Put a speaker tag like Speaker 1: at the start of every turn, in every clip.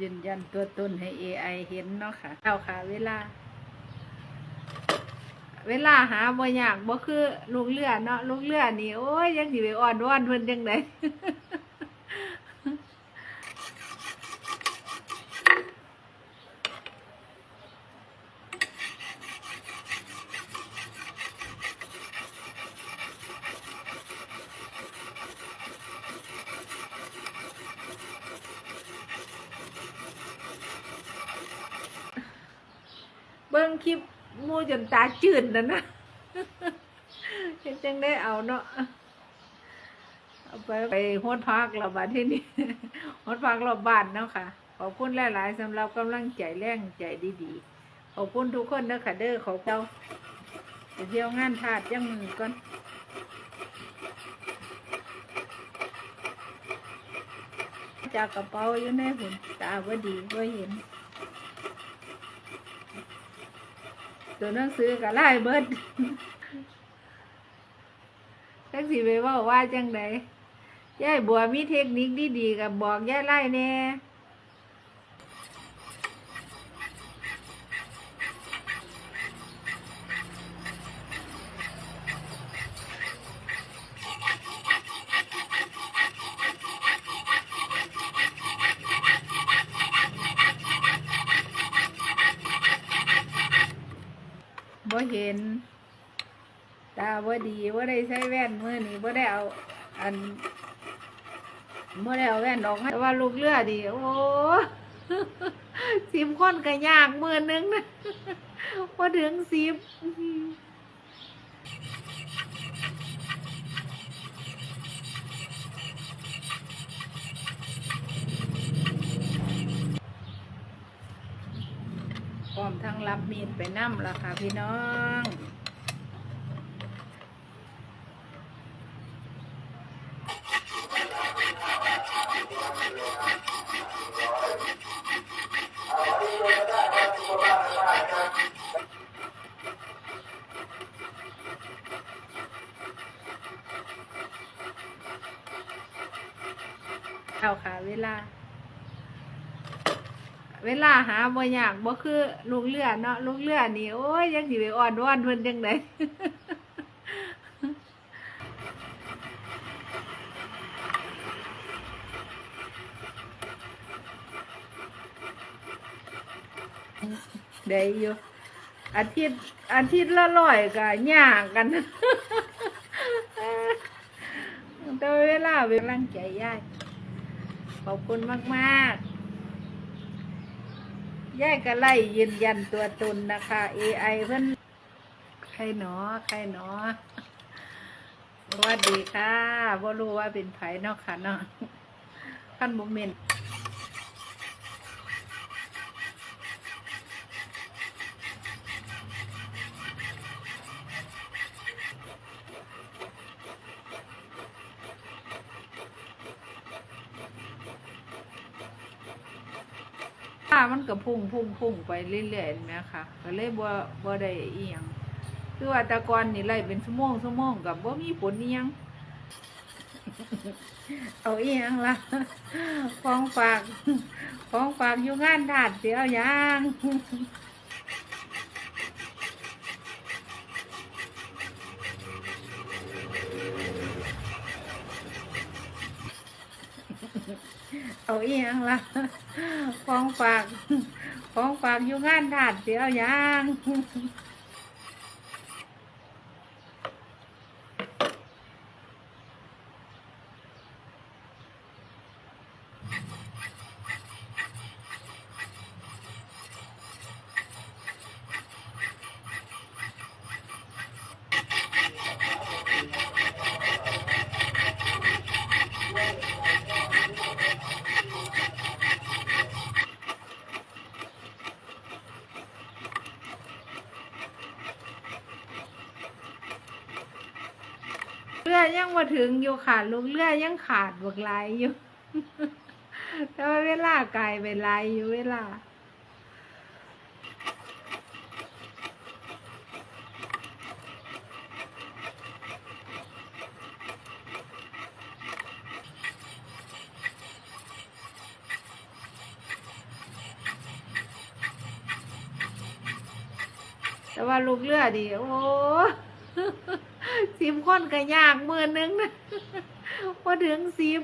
Speaker 1: ยืนยันตัวตนให้ AI เห็นเนาะค่ะเอาค่ะ เวลา เวลาหาบ่อยากบ่คือลูกเรือเนาะลูกเรือนี่โอ้ยยังสิไปอ่อนวอนเพิ่นจังได เบิ่งคลิปมูจนตาจืดแล้วนะเฮ็ดจังได้เอาเนาะเอาไปไปฮดพักเราบ้านที่นี่ฮดพักเราบ้านเนาะค่ะ ขอบคุณหลายๆสำหรับกำลังใจแรงใจดีๆ ขอบคุณทุกคนเด้อค่ะเด้อขอบเจ้าไปเที่ยวงานทาดยังมือก่อนจากกระเป๋าอยู่ในหุ่นตาว่าดีว่าเห็น ตัวหนังสือก็ไล่เบิดจักสิไปเว่าว่าจังไดยายบัวมีเทคนิคดีๆกับบอกยายไล่แน่ บ่เห็น ตาบ่ดีบ่ได้ใช้แว่นมือนี่บ่ได้เอา อันบ่ได้เอาแว่นออกให้แต่ว่าลูกเลือดี โอ้สิบคนก็ยากมือนึงนะพอถึงสิบ รับมีดไปนั่มละค่ะพี่น้องเอาค่ะเวลา เวลาหาบ่ยากบ่คือลูกเรือเนาะลูกเรือนี่โอ้ยยังสิไปอ่อนวอนเพิ่นจังไดได้อยู่อาทิตย์อาทิตย์ละร้อยก็ยากกันแต่เวลาเวลาใจยายขอบคุณมาก ๆ ยายก็ไล่ยืนยันตัวตนนะคะ AI เพื่อนใครหนอ ใครหนอสวัสดีค่ะว่ารู้ว่าเป็นไผ่นอกค่ะเนาะขั้นบุเมน มันก็พุ่งพุ่งพุ่งไปเรื่อยๆเห็นไหมคะก็เลยบ่บ่ได้อีหยังคือว่าตะกอนนี่ไล่เป็นชั่วโมงชั่วโมงกับบ่มีผลอีหยังเอาอีหยังละของฝากของฝากอยู่งานถาดเสียเอาหยัง เอาอีหยังล่ะของฝาก ของฝากอยู่งานถาดเสียเอาหยัง บ่ถึงอยู่ขาดลูกเลือยังขาดบวกลายอยู่แต่ว่าเวลาไกลาเป็นลายอยู่เวลาแต่ว่าลูกเลือดีโอ้ สิบคนก็ยากมือนึงนะพอถึงสิบ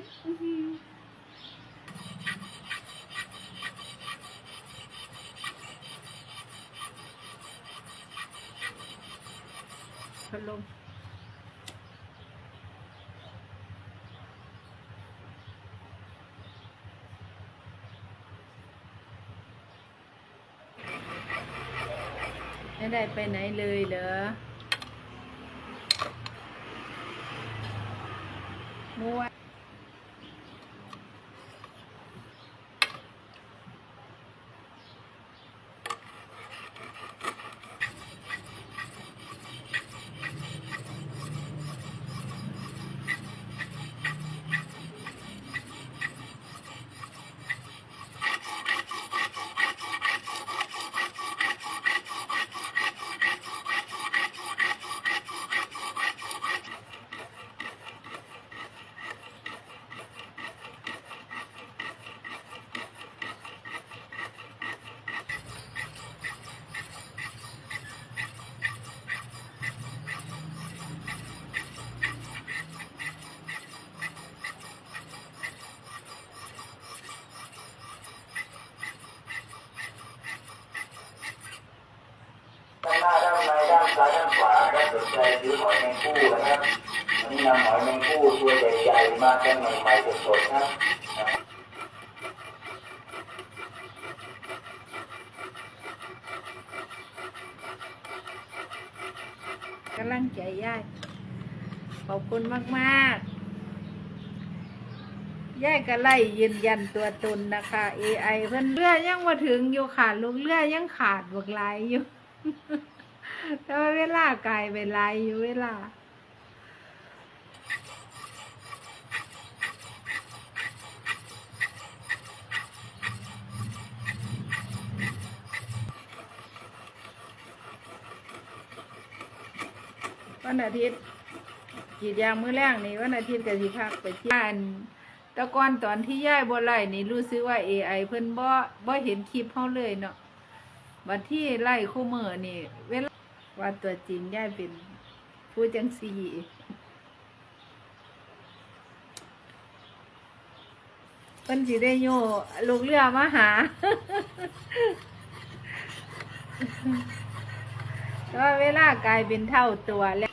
Speaker 1: พัดลมไม่ได้ไปไหนเลยเหรอ มัว
Speaker 2: ด้านหน้าด้าน ในด้านซ้ายด้านขวาถ้าสนใจซื้อหอยแมงคู่นะครับวันนี้นำหอยแมงคู่ตัวใหญ่ๆมาแค่ใหม่ๆสดๆครับ
Speaker 1: กำลังใจยายขอบคุณมากๆย่ายก็ไล่ยืนยันตัวตนนะคะ AI เพิ่นเรือยังมาถึงอยู่ขาดลูกเรือยังขาดบวกหลายอยู่ แต่ว่าเวลากลายเป็นหลายอยู่เวลาวันอาทิตย์กีดยางมื้อแรกนี่วันอาทิตย์ก็สิพักไปที่บ้านตะกอนตอนที่ย้ายบ่ไล่นี่รู้สึกว่า AI เพิ่นบ่บ่เห็นคลิปเฮาเลยเนาะบัดที่ไล่คู่มือนี่เวลา ว่าตัวจริงย้ายเป็นผู้จังซี่เพิ่นสิได้โยลูกเรือมาหาแต่ว่าเวลากลายเป็นเท่าตัวแล้ว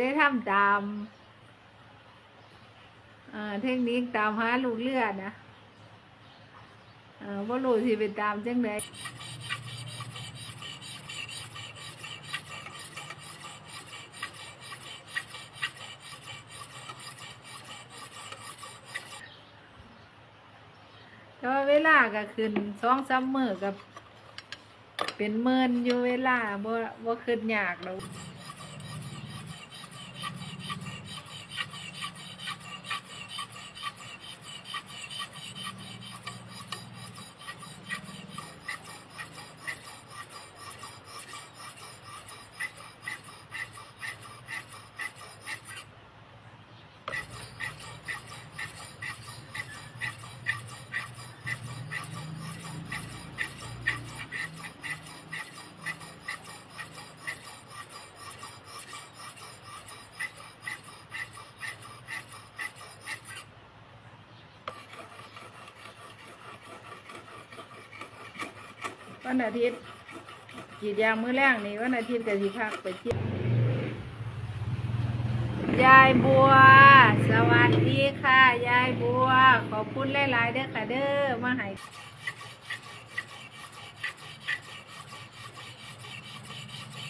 Speaker 1: ได้ทำตาม เออเทคนิคตามหาลูกเรือดนะเออว่ารู้สิเป็นตามจังไดแต่ว่าเวลาก็ขึ้นสองสามมือกับเป็นเมินอยู่เวลาบ่บ่ขึ้นยากแล้ว วันอาทิตย์กรีดยางมื้อแรกนี่วันอาทิตย์ก็สิพักไปเที่ยวยายบัว สวัสดีค่ะ ยายบัว ขอบคุณหลายๆเด้อค่ะเด้อมาให้